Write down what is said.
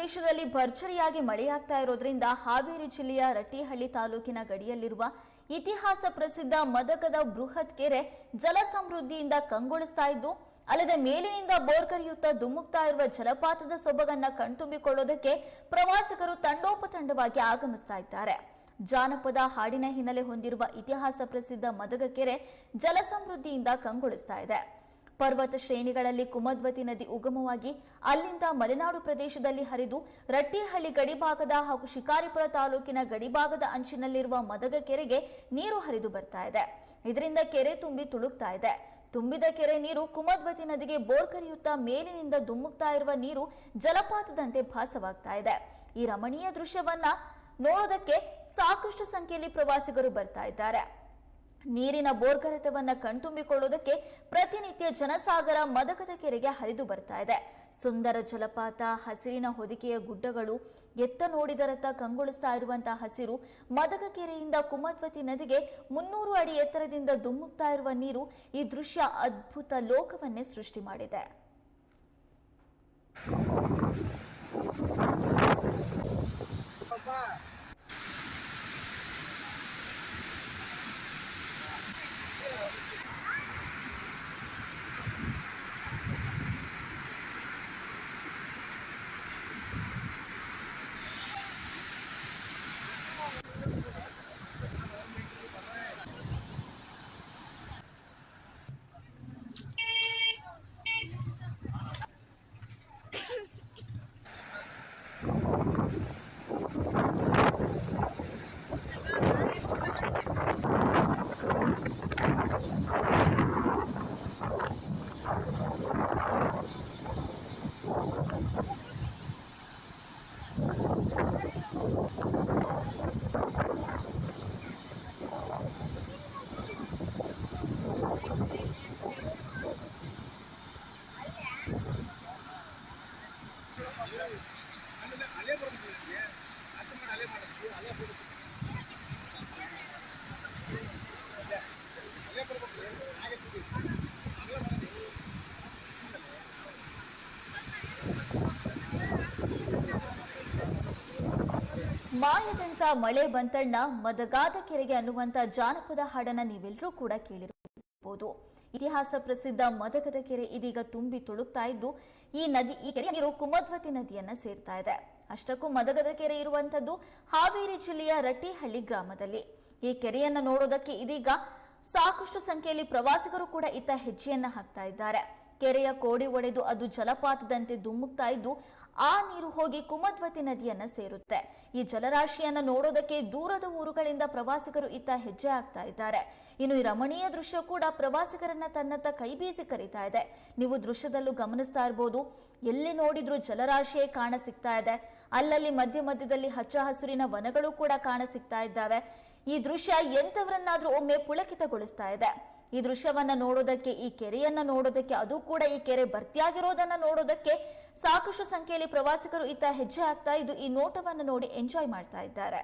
ಪ್ರದೇಶದಲ್ಲಿ ಭರ್ಜರಿಯಾಗಿ ಮಳೆಯಾಗ್ತಾ ಇರೋದ್ರಿಂದ ಹಾವೇರಿ ಜಿಲ್ಲೆಯ ರಟ್ಟಿಹಳ್ಳಿ ತಾಲೂಕಿನ ಗಡಿಯಲ್ಲಿರುವ ಇತಿಹಾಸ ಪ್ರಸಿದ್ಧ ಮದಕದ ಬೃಹತ್ ಕೆರೆ ಜಲಸಮೃದ್ಧಿಯಿಂದ ಕಂಗೊಳಿಸ್ತಾ ಇದ್ದು, ಅಲ್ಲದೆ ಮೇಲಿನಿಂದ ಬೋರ್ ಕರೆಯುತ್ತಾ ಧುಮುಕ್ತಾ ಇರುವ ಜಲಪಾತದ ಸೊಬಗನ್ನ ಕಣ್ತುಂಬಿಕೊಳ್ಳೋದಕ್ಕೆ ಪ್ರವಾಸಿಗರು ತಂಡೋಪತಂಡವಾಗಿ ಆಗಮಿಸ್ತಾ ಇದ್ದಾರೆ. ಜಾನಪದ ಹಾಡಿನ ಹಿನ್ನೆಲೆ ಹೊಂದಿರುವ ಇತಿಹಾಸ ಪ್ರಸಿದ್ಧ ಮದಗ ಕೆರೆ ಜಲಸಮೃದ್ಧಿಯಿಂದ ಕಂಗೊಳಿಸ್ತಾ ಇದೆ. ಪರ್ವತ ಶ್ರೇಣಿಗಳಲ್ಲಿ ಕುಮದ್ವತಿ ನದಿ ಉಗಮವಾಗಿ ಅಲ್ಲಿಂದ ಮಲೆನಾಡು ಪ್ರದೇಶದಲ್ಲಿ ಹರಿದು ರಟ್ಟಿಹಳ್ಳಿ ಗಡಿಭಾಗದ ಹಾಗೂ ಶಿಕಾರಿಪುರ ತಾಲೂಕಿನ ಗಡಿಭಾಗದ ಅಂಚಿನಲ್ಲಿರುವ ಮದಗ ಕೆರೆಗೆ ನೀರು ಹರಿದು ಬರ್ತಾ ಇದೆ. ಇದರಿಂದ ಕೆರೆ ತುಂಬಿ ತುಳುಕ್ತಾ ಇದೆ. ತುಂಬಿದ ಕೆರೆ ನೀರು ಕುಮದ್ವತಿ ನದಿಗೆ ಬೋರ್ ಕರೆಯುತ್ತಾ ಮೇಲಿನಿಂದ ದುಮ್ಮುಕ್ತಾ ಇರುವ ನೀರು ಜಲಪಾತದಂತೆ ಭಾಸವಾಗ್ತಾ ಇದೆ. ಈ ರಮಣೀಯ ದೃಶ್ಯವನ್ನ ನೋಡೋದಕ್ಕೆ ಸಾಕಷ್ಟು ಸಂಖ್ಯೆಯಲ್ಲಿ ಪ್ರವಾಸಿಗರು ಬರ್ತಾ ಇದ್ದಾರೆ. ನೀರಿನ ಬೋರ್ಗರೆತವನ್ನು ಕಣ್ತುಂಬಿಕೊಳ್ಳುವುದಕ್ಕೆ ಪ್ರತಿನಿತ್ಯ ಜನಸಾಗರ ಮದಕದ ಕೆರೆಗೆ ಹರಿದು ಬರ್ತಾ ಇದೆ. ಸುಂದರ ಜಲಪಾತ, ಹಸಿರಿನ ಹೊದಿಕೆಯ ಗುಡ್ಡಗಳು, ಎತ್ತ ನೋಡಿದರತ್ತ ಕಂಗೊಳಿಸ್ತಾ ಇರುವಂತಹ ಹಸಿರು, ಮದಕ ಕೆರೆಯಿಂದ ಕುಮದ್ವತಿ ನದಿಗೆ ಮುನ್ನೂರು ಅಡಿ ಎತ್ತರದಿಂದ ಧುಮ್ಮುಕ್ತಾ ಇರುವ ನೀರು ಈ ದೃಶ್ಯ ಅದ್ಭುತ ಲೋಕವನ್ನೇ ಸೃಷ್ಟಿ ಮಾಡಿದೆ. ಹಾಗೆ ಮಾಯದಂತ ಮಳೆ ಬಂತಣ್ಣ, ಮದಗಾದ ಕೆರೆಗೆ ಅನ್ನುವಂತ ಜಾನಪದ ಹಾಡನ್ನ ನೀವೆಲ್ಲರೂ ಕೂಡ ಕೇಳಿರಬಹುದು. ಇತಿಹಾಸ ಪ್ರಸಿದ್ಧ ಮದಗದ ಕೆರೆ ಇದೀಗ ತುಂಬಿ ತುಳುಕ್ತಾ ಇದ್ದು, ಈ ನದಿ, ಈ ಕೆರೆ ನೀರು ಕುಮದ್ವತಿ ನದಿಯನ್ನ ಸೇರ್ತಾ ಇದೆ. ಅಷ್ಟಕ್ಕೂ ಮದಗದ ಕೆರೆ ಇರುವಂತದ್ದು ಹಾವೇರಿ ಜಿಲ್ಲೆಯ ರಟ್ಟಿಹಳ್ಳಿ ಗ್ರಾಮದಲ್ಲಿ. ಈ ಕೆರೆಯನ್ನ ನೋಡೋದಕ್ಕೆ ಇದೀಗ ಸಾಕಷ್ಟು ಸಂಖ್ಯೆಯಲ್ಲಿ ಪ್ರವಾಸಿಗರು ಕೂಡ ಇತ್ತ ಹೆಜ್ಜೆಯನ್ನ ಹಾಕ್ತಾ ಇದ್ದಾರೆ. ಕೆರೆಯ ಕೋಡಿ ಒಡೆದು ಅದು ಜಲಪಾತದಂತೆ ಧುಮ್ಮುಕ್ತಾ ಇದ್ದು ಆ ನೀರು ಹೋಗಿ ಕುಮದ್ವತಿ ನದಿಯನ್ನ ಸೇರುತ್ತೆ. ಈ ಜಲರಾಶಿಯನ್ನ ನೋಡೋದಕ್ಕೆ ದೂರದ ಊರುಗಳಿಂದ ಪ್ರವಾಸಿಗರು ಇತ್ತ ಹೆಜ್ಜೆ ಆಗ್ತಾ ಇದ್ದಾರೆ. ಇನ್ನು ಈ ರಮಣೀಯ ದೃಶ್ಯ ಕೂಡ ಪ್ರವಾಸಿಗರನ್ನ ತನ್ನತ್ತ ಕೈ ಬೀಸಿ ಕರೀತಾ ಇದೆ. ನೀವು ದೃಶ್ಯದಲ್ಲೂ ಗಮನಿಸ್ತಾ ಇರಬಹುದು ಎಲ್ಲಿ ನೋಡಿದ್ರು ಜಲರಾಶಿಯೇ ಕಾಣ ಸಿಗ್ತಾ ಇದೆ. ಅಲ್ಲಲ್ಲಿ ಮಧ್ಯ ಮಧ್ಯದಲ್ಲಿ ಹಚ್ಚ ಹಸುರಿನ ವನಗಳು ಕೂಡ ಕಾಣ ಸಿಗ್ತಾ ಇದ್ದಾವೆ. ಈ ದೃಶ್ಯ ಎಂಥವರನ್ನಾದ್ರೂ ಒಮ್ಮೆ ಪುಳಕಿತಗೊಳಿಸ್ತಾ ಇದೆ. ಈ ದೃಶ್ಯವನ್ನ ನೋಡೋದಕ್ಕೆ, ಈ ಕೆರೆಯನ್ನ ನೋಡೋದಕ್ಕೆ, ಅದು ಕೂಡ ಈ ಕೆರೆ ಭರ್ತಿಯಾಗಿರೋದನ್ನ ನೋಡೋದಕ್ಕೆ ಸಾಕಷ್ಟು ಸಂಖ್ಯೆಯಲ್ಲಿ ಪ್ರವಾಸಿಗರು ಇತ್ತ ಹೆಜ್ಜೆ ಹಾಕ್ತಾ ಇದ್ದು, ಈ ನೋಟವನ್ನು ನೋಡಿ ಎಂಜಾಯ್ ಮಾಡ್ತಾ ಇದ್ದಾರೆ.